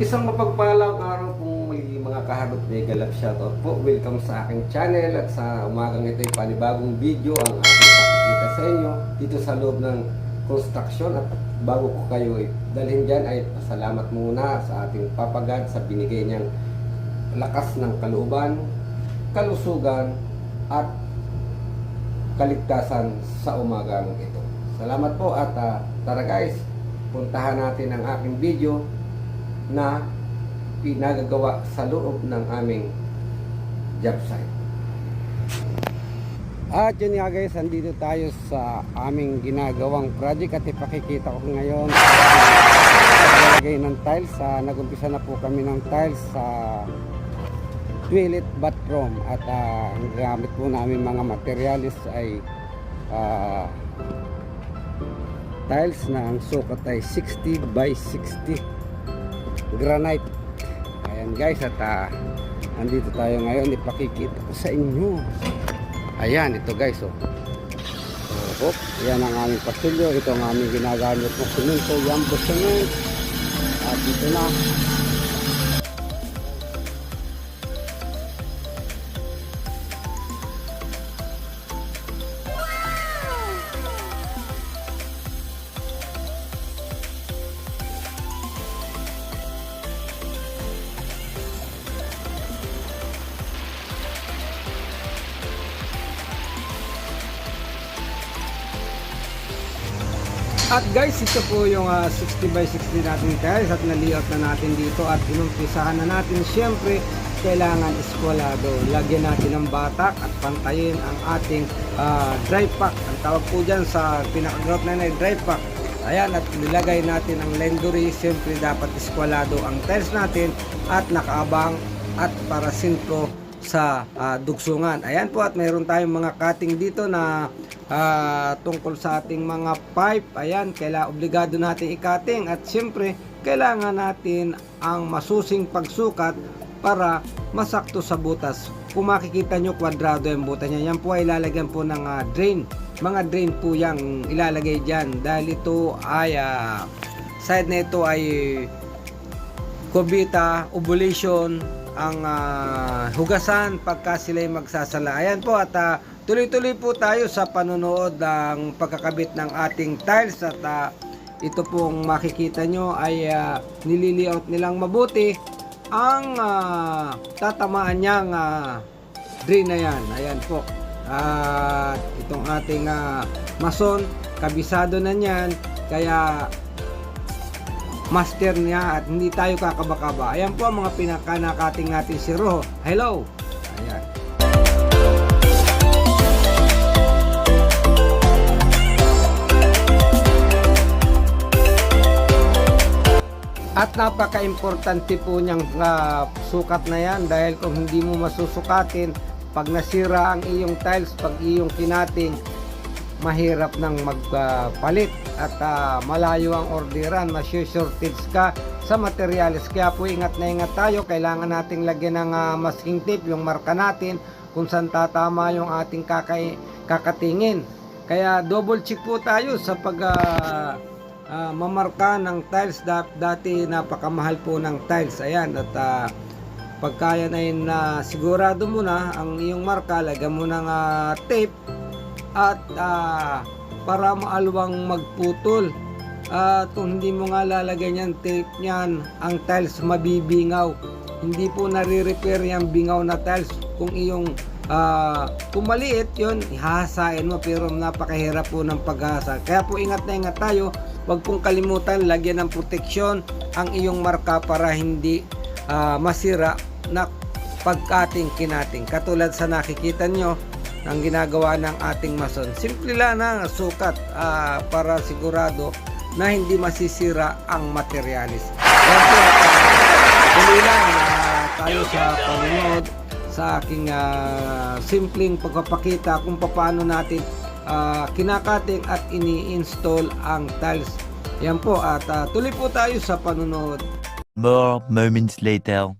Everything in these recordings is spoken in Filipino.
Isang mapagpalang araw kung may mga kaharot may galap shoutout po. Welcome sa aking channel at sa umagang ito ay panibagong video ang aking pakikita sa inyo dito sa loob ng construction at bago ko kayo dalhin dyan ay pasalamat muna sa ating papagad sa binigay niyang lakas ng kalooban, kalusugan at kaligtasan sa umagang ito. Salamat po at ah, tara guys, puntahan natin ang aking video na pinagagawa sa loob ng aming job site. At yun nga guys, andito tayo sa aming ginagawang project at ipakikita ko ngayon lagay ng tiles. sa nagumpisa na po kami ng tiles sa toilet bathroom at ah, ang gamit po namin mga materialis ay ah, tiles na ang sukat ay 60 by 60 granite ayan guys at ah, andito tayo ngayon ipakikita ko sa inyo ayan ito guys oh Oh, yan ang aming pasilyo. Ito ang aming ginagamit na simento, Yambo Cement. At dito na. At guys, ito po yung ah, 60 by 60 natin tiles at na-layout na natin dito at inumpisahan na natin syempre kailangan eskwalado. Lagyan natin ng batak at pantayin ang ating ah, dry pack. Ang tawag po dyan sa pinaka-group na na dry pack. Ayan at nilagay natin ang lendery. Syempre dapat eskwalado ang tiles natin at nakaabang at para sintro sa ah, dugsungan. Ayan po at mayroon tayong mga cutting dito na ah, tungkol sa ating mga pipe. Ayan, kaila obligado natin i-cutting at siyempre kailangan natin ang masusing pagsukat para masakto sa butas. Kung makikita nyo kwadrado yung butas niya, yan po ay ilalagyan po ng ah, drain. Mga drain po yung ilalagay dyan dahil ito ay ah, side na ito ay kubita, ovulation, ang ah, hugasan pagka sila'y magsasala. Ayan po at ah, tuloy-tuloy po tayo sa panonood ng pagkakabit ng ating tiles at ah, ito pong makikita nyo ay uh, nililiot nilang mabuti ang ah, tatamaan niyang ah, drain na yan. Ayan po. At itong ating ah, mason, kabisado na niyan. Kaya master niya at hindi tayo kakabakaba. Ayan po ang mga pinakanakating natin si Rojo. Hello! Ayan. At napaka-importante po niyang ah, sukat na yan dahil kung hindi mo masusukatin, pag nasira ang iyong tiles, pag iyong kinating, mahirap nang magpalit at ah, malayo ang orderan, masyo-shortage ka sa materials. Kaya po ingat na ingat tayo, kailangan nating lagyan ng ah, masking tape yung marka natin kung saan tatama yung ating kakay, kakatingin. Kaya double check po tayo sa pag ah, ah, mamarka ng tiles. Da- dati napakamahal po ng tiles. Ayan at ah, pagka yan ay na sigurado mo na ang iyong marka, lagyan mo ng ah, tape at ah, para maalwang magputol. At kung hindi mo nga lalagyan yan, tape niyan, ang tiles mabibingaw. Hindi po nare-repair yung bingaw na tiles kung iyong ah, kung maliit yun, ihahasain mo pero napakahirap po ng paghasa. Kaya po ingat na ingat tayo. Huwag pong kalimutan lagyan ng proteksyon ang iyong marka para hindi ah, masira na pagkating kinating. Katulad sa nakikita nyo, ang ginagawa ng ating mason. Simple lang na sukat ah, para sigurado na hindi masisira ang materialis. Po, ah, tuloy ah, tayo sa panonood sa aking ah, simpleng pagpapakita kung paano natin ah, kinakating at ini-install ang tiles. Yan po at ah, tuloy po tayo sa panonood. More moments later.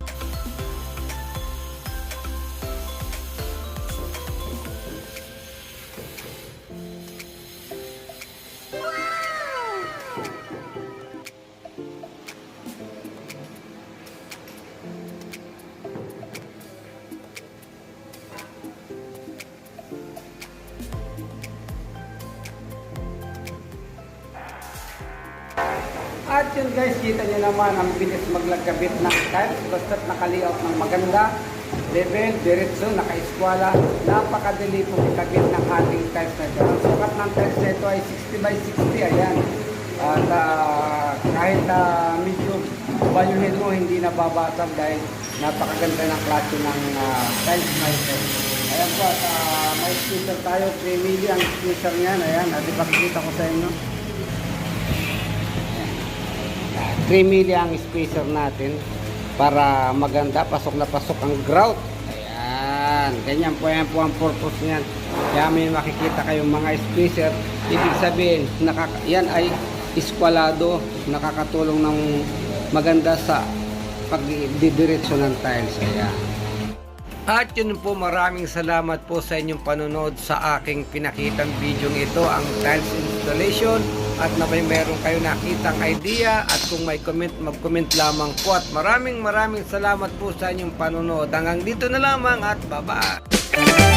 Yun guys, kita nyo naman ang bilis maglagkabit ng tiles. Basta't nakalayout ng maganda. Level, diretso, naka-eskwala. Napakadali po ikabit ng ating tiles na ito. Ang sukat ng tiles na ito ay 60 by 60. Ayan. At ah, kahit ah, medyo bayuhin mo, hindi nababasag dahil napakaganda ng klase ng ah, tiles na ito. Ayan po, at ah, may speaker tayo, 3 million ang speaker niyan. Ayan, at ipakikita ko sa inyo. 3 milli ang spacer natin para maganda, pasok na pasok ang grout. Ayan, ganyan po yan po ang purpose niyan. Kaya may makikita kayong mga spacer, ibig sabihin, yan ay eskwalado, nakakatulong ng maganda sa pagdidiretso ng tiles. Ayan. At yun po maraming salamat po sa inyong panonood sa aking pinakitang video ito, ang tiles installation. At na may meron kayo nakitang idea at kung may comment, mag-comment lamang po. At maraming maraming salamat po sa inyong panonood. Hanggang dito na lamang at bye-bye!